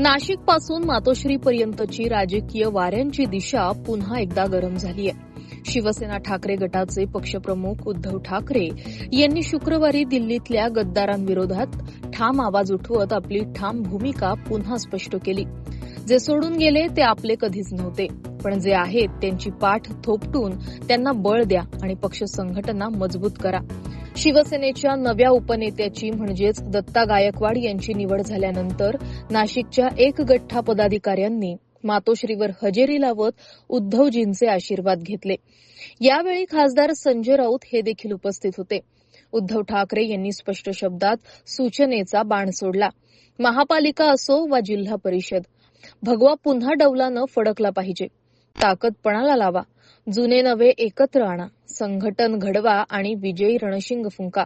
नाशिकपासून मातोश्री पर्यंतची राजकीय वाऱ्यांची दिशा पुन्हा एकदा गरम झाली आहे. शिवसेना ठाकरे गटाचे पक्षप्रमुख उद्धव ठाकरे यांनी शुक्रवारी दिल्लीतल्या गद्दारांविरोधात ठाम आवाज उठवत आपली ठाम भूमिका पुन्हा स्पष्ट केली. जे सोडून गेले ते आपले कधीच नव्हते. पण जे आहेत त्यांची पाठ थोपटून त्यांना बळ द्या आणि पक्ष संघटना मजबूत करा. शिवसेनेच्या नव्या उपनेत्याची म्हणजेच दत्ता गायकवाड यांची निवड झाल्यानंतर नाशिकच्या एक गठ्ठा पदाधिकाऱ्यांनी मातोश्रीवर हजेरी लावत उद्धवजींचे आशीर्वाद घेतले. यावेळी खासदार संजय राऊत हे देखील उपस्थित होते. उद्धव ठाकरे यांनी स्पष्ट शब्दात सूचनेचा बाण सोडला. महापालिका असो वा जिल्हा परिषद भगवा पुन्हा डौलानं फडकला पाहिजे. ताकदपणाला लावा. जुने नवे एकत्र आणा. संघटन घडवा आणि विजयी रणशिंग फुंका.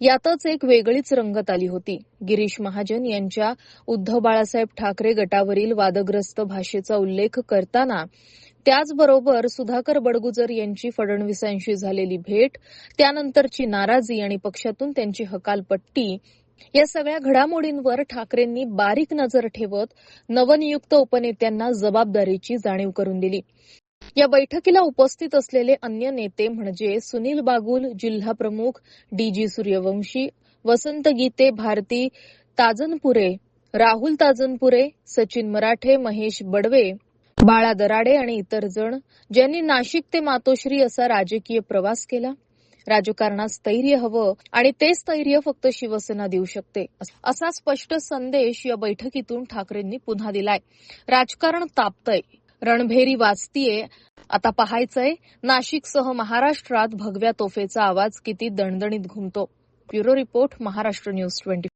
यातच एक वेगळीच रंगत आली होती. गिरीश महाजन यांच्या उद्धव बाळासाहेब ठाकरे गटावरील वादग्रस्त भाषेचा उल्लेख करताना त्याचबरोबर सुधाकर बडगुजर यांची फडणवीसांशी झालेली भेट त्यानंतरची नाराजी आणि पक्षातून त्यांची हकालपट्टी या सगळ्या घडामोडींवर ठाकरेंनी बारीक नजर ठेवत नवनियुक्त उपनेत्यांना जबाबदारीची जाणीव करून दिली. या बैठकीला उपस्थित असलेले अन्य नेते म्हणजे सुनील बागुल जिल्हा प्रमुख डीजी सूर्यवंशी वसंत गीते भारती ताजनपुरे राहुल ताजनपुरे सचिन मराठे महेश बडवे बाळा दराडे आणि इतर जण ज्यांनी नाशिक ते मातोश्री असा राजकीय प्रवास केला. राजकारणात स्थैर्य हवं आणि ते स्थैर्य फक्त शिवसेना देऊ शकते. असा स्पष्ट संदेश या बैठकीतून ठाकरेंनी पुन्हा दिलाय. राजकारण तापतंय. रणभेरी वाचतीये. आता पाहायचंय नाशिकसह महाराष्ट्रात भगव्या तोफेचा आवाज किती दणदणीत घुमतो. Bureau report Maharashtra news twenty